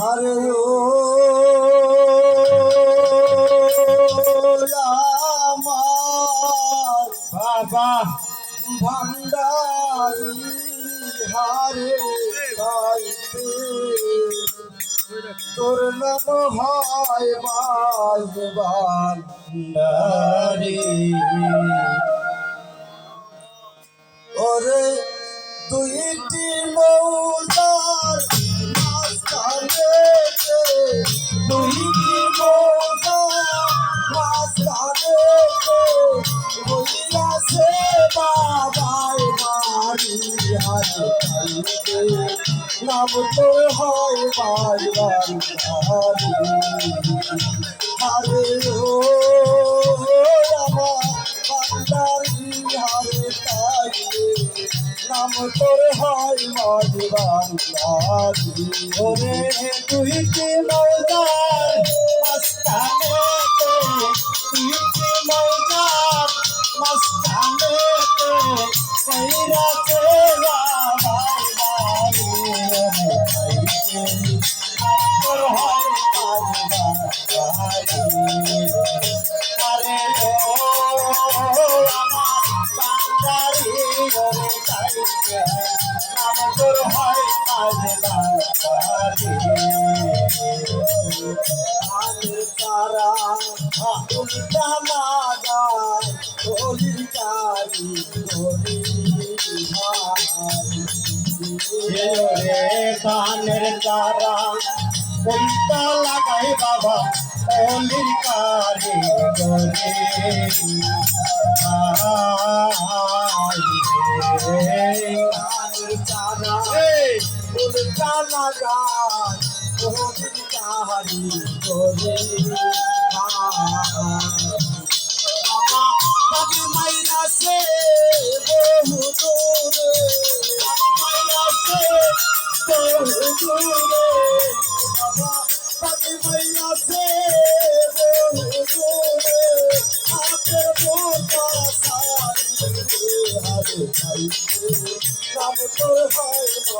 আরে ও আমার বাবা। ভান্ডারি হারে গাইতে তোর নাম হয় বাজবান নারী ওরে দুইটি মৌজার নাম তোর হয় বাড়ি হারে ও আমার বান্দারি হারে তাইলে নাম তোর হয় মাঝি বান্দারি ওরে তুই কি মৌজার? মস্তানে তুই কি মৌজার? মস্তানে কইরা রে খাইতে তোর হয় তোর তারা উল্টা লাগায় হোলির কারি রে কানের দ্বারা উল্টা লাগাই বাবা অলির কারে গরে আরে তারা উল্টা লাগায় হোলির কারি হোলি বাবা বাবু মাইরা সে বহু দূরে মাইরা সে বহু দূরে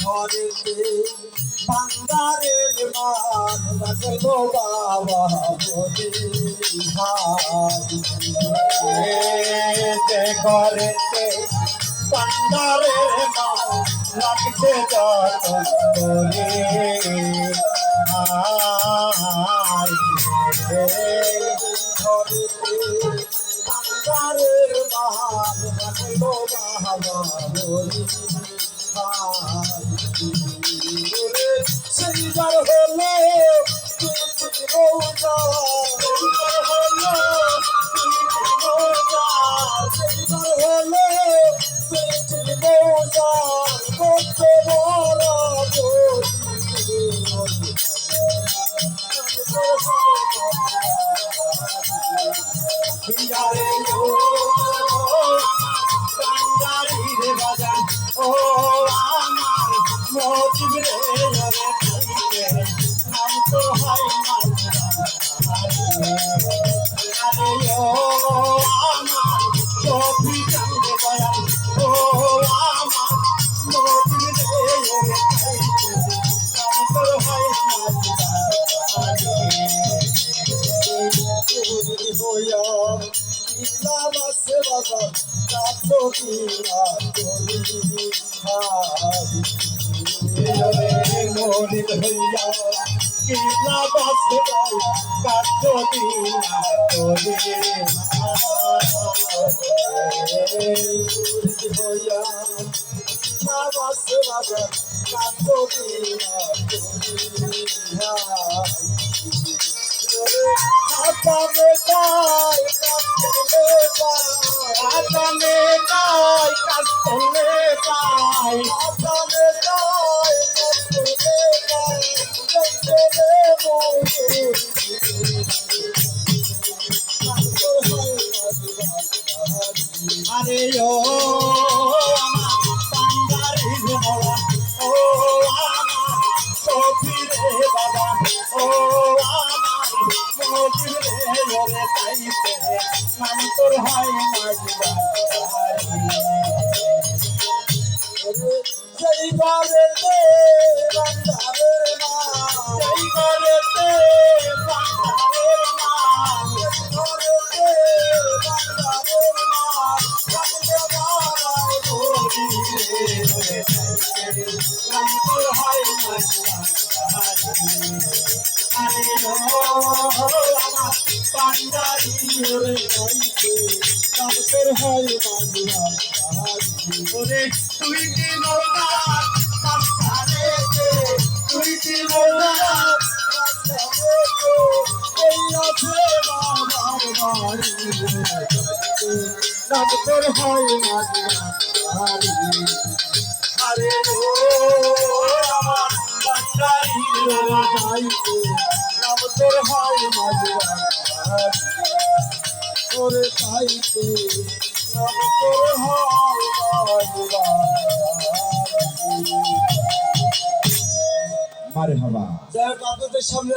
ঘরেতে বান্দারের মান রাখল বাবা ঘরেতে পান্ডারের মা লাগছে যত করে আই ঘরেতে সেইবার হলো সেইবার হলো সেইবার হলো তুই রোজা কত বড় হিয়ারে ও আমার মজিব রে রে খাইতে নাম তো হয় আরে ও আমার সফি কান্দে গয়াল ও আমার মজিব রে রে নাম তো হয় হইয়া ইলামাসে বাবা কাতো কিনা করি ভাই মরিদ হইয়া বাস গাই কাঠ দিনা তোরে হইয়া ইলামাসে বাবা কাতো তাই কাজ করলে তাই তবে তাই কাজ করলে তাই কাজ করলে আরে ও তুই কি সাবধানেতে তুই কি নৌকা নাম তোর হয় মাঝবাড়ি আরে আমার পান্ডারি যাইতে নাম তোর হয় মাঝবাড়ি ওরে তাইতে নাম তোর হয় মাঝবাড়ি মারে হবা। যাই আপনাদের সামনে